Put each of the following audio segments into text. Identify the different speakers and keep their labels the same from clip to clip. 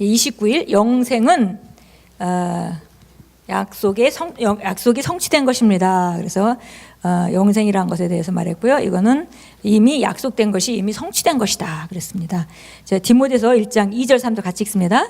Speaker 1: 29일 영생은 어, 약속의 성, 영- 약속이 성취된 것입니다. 그래서 어, 영생이라는 것에 대해서 말했고요. 이거는 이미 약속된 것이 이미 성취된 것이다. 그랬습니다. 자, 디모데서 1장 2절 3절 같이 읽습니다.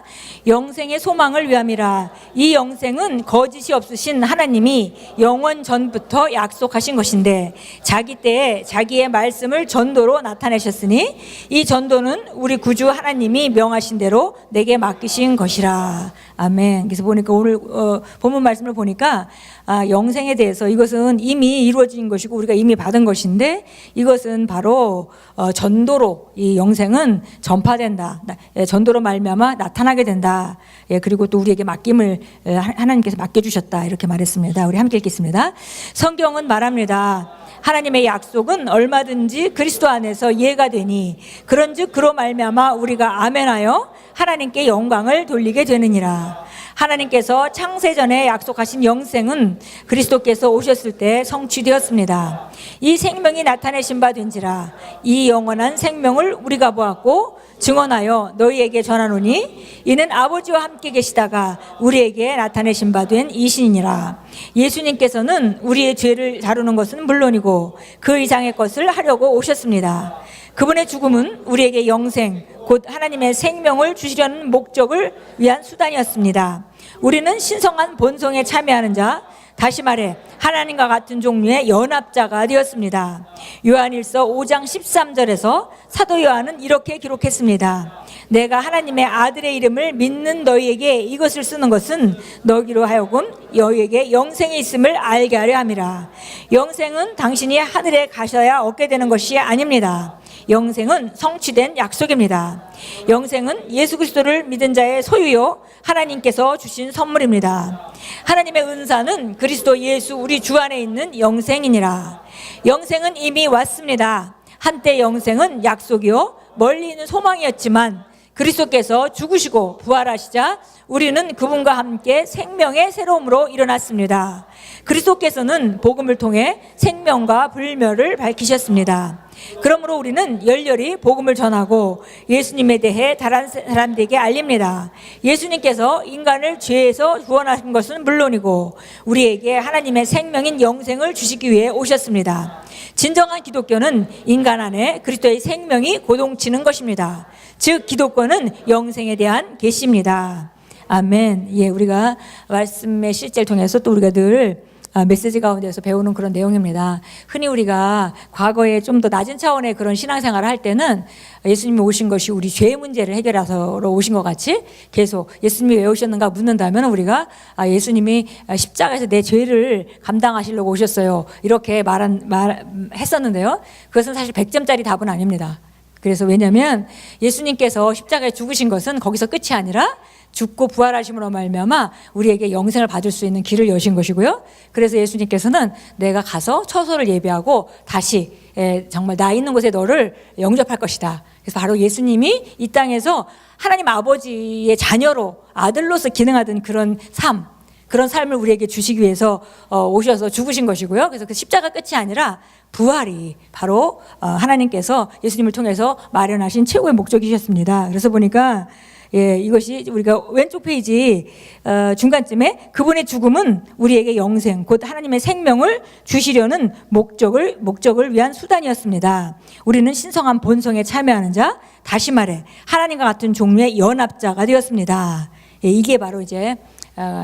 Speaker 1: 영생의 소망을 위함이라 이 영생은 거짓이 없으신 하나님이 영원 전부터 약속하신 것인데 자기 때에 자기의 말씀을 전도로 나타내셨으니 이 전도는 우리 구주 하나님이 명하신 대로 내게 맡기신 것이라. 아멘. 그래서 보니까 오늘 어, 본문 말씀을 보니까 아, 영생에 대해서 이것은 이미 이루 어진 것이고 우리가 이미 받은 것인데 이것은 바로 어, 전도로 이 영생은 전파된다. 나- 예, 전도로 말미암아 나타나게 된다. 예, 그리고 또 우리에게 맡김을 예, 하- 하나님께서 맡겨 주셨다. 이렇게 말했습니다. 우리 함께 읽겠습니다. 성경은 말합니다. 하나님의 약속은 얼마든지 그리스도 안에서 이해가 되니 그런즉 그로 말미암아 우리가 아멘하여 하나님께 영광을 돌리게 되느니라. 하나님께서 창세 전에 약속하신 영생은 그리스도께서 오셨을 때 성취되었습니다. 이 생명이 나타내신 바 된지라 이 영원한 생명을 우리가 보았고 증언하여 너희에게 전하노니 이는 아버지와 함께 계시다가 우리에게 나타내신 바 된 이신이니라. 예수님께서는 우리의 죄를 다루는 것은 물론이고 그 이상의 것을 하려고 오셨습니다. 그분의 죽음은 우리에게 영생, 곧 하나님의 생명을 주시려는 목적을 위한 수단이었습니다. 우리는 신성한 본성에 참여하는 자, 다시 말해 하나님과 같은 종류의 연합자가 되었습니다. 요한일서 5장 13절에서 사도 요한은 이렇게 기록했습니다. 내가 하나님의 아들의 이름을 믿는 너희에게 이것을 쓰는 것은 너희로 하여금 너희에게 영생이 있음을 알게 하려 함이라. 영생은 당신이 하늘에 가셔야 얻게 되는 것이 아닙니다. 영생은 성취된 약속입니다. 영생은 예수 그리스도를 믿은 자의 소유요 하나님께서 주신 선물입니다. 하나님의 은사는 그리스도 예수 우리 주 안에 있는 영생이니라. 영생은 이미 왔습니다. 한때 영생은 약속이요 멀리 있는 소망이었지만 그리스도께서 죽으시고 부활하시자 우리는 그분과 함께 생명의 새로움으로 일어났습니다. 그리스도께서는 복음을 통해 생명과 불멸을 밝히셨습니다. 그러므로 우리는 열렬히 복음을 전하고 예수님에 대해 다른 사람들에게 알립니다. 예수님께서 인간을 죄에서 구원하신 것은 물론이고 우리에게 하나님의 생명인 영생을 주시기 위해 오셨습니다. 진정한 기독교는 인간 안에 그리스도의 생명이 고동치는 것입니다. 즉 기독교는 영생에 대한 계시입니다. 아멘. 예, 우리가 말씀의 실제를 통해서 또 우리가 늘 아, 메시지 가운데서 배우는 그런 내용입니다. 흔히 우리가 과거에 좀 더 낮은 차원의 그런 신앙생활을 할 때는 예수님이 오신 것이 우리 죄 문제를 해결하러 오신 것 같이 계속 예수님이 왜 오셨는가 묻는다면 우리가 아, 예수님이 십자가에서 내 죄를 감당하시려고 오셨어요. 이렇게 말한, 말, 했었는데요. 그것은 사실 100점짜리 답은 아닙니다. 그래서 왜냐하면 예수님께서 십자가에 죽으신 것은 거기서 끝이 아니라 죽고 부활하심으로 말미암아 우리에게 영생을 받을 수 있는 길을 여신 것이고요. 그래서 예수님께서는 내가 가서 처소를 예비하고 다시 에, 정말 나 있는 곳에 너를 영접할 것이다. 그래서 바로 예수님이 이 땅에서 하나님 아버지의 자녀로 아들로서 기능하던 그런 삶, 그런 삶을 우리에게 주시기 위해서 어, 오셔서 죽으신 것이고요. 그래서 그 십자가 끝이 아니라 부활이 바로 어, 하나님께서 예수님을 통해서 마련하신 최고의 목적이셨습니다. 그래서 보니까 예, 이것이 우리가 왼쪽 페이지 어, 중간쯤에 그분의 죽음은 우리에게 영생, 곧 하나님의 생명을 주시려는 목적을 목적을 위한 수단이었습니다. 우리는 신성한 본성에 참여하는 자, 다시 말해 하나님과 같은 종류의 연합자가 되었습니다. 예, 이게 바로 이제 어,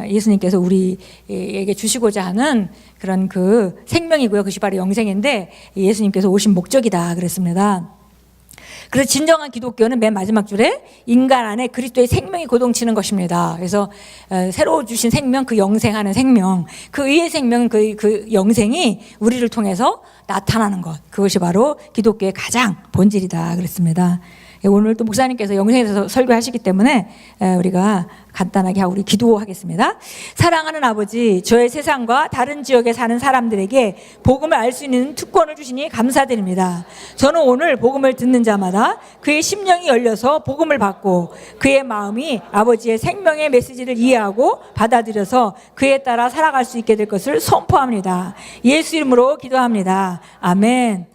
Speaker 1: 예수님께서 우리에게 주시고자 하는 그런 그 생명이고요. 그것이 바로 영생인데 예수님께서 오신 목적이다 그랬습니다. 그래서 진정한 기독교는 맨 마지막 줄에 인간 안에 그리스도의 생 명이 고동치는 것입니다. 그래서 어, 새로 주신 생명, 그 영생하는 생명, 그 의의 생명, 그, 그 영생이 우리를 통해서 나타나는 것. 그것이 바로 기독교의 가장 본질이다 그랬습니다. 예, 오늘 또 목사님께서 영생에 대해서 설교하시기 때문에 에, 우리가 간단하게 우리 기도하겠습니다. 사랑하는 아버지, 저의 세상과 다른 지역에 사는 사람들에게 복음을 알 수 있는 특권을 주시니 감사드립니다. 저는 오늘 복음을 듣는 자마다 그의 심령이 열려서 복음을 받고 그의 마음 이 아버지의 생명의 메시지를 이해하고 받아들여서 그에 따라 살아갈 수 있게 될 것을 선포합니다. 예수 이름으로 기도합니다. 아멘.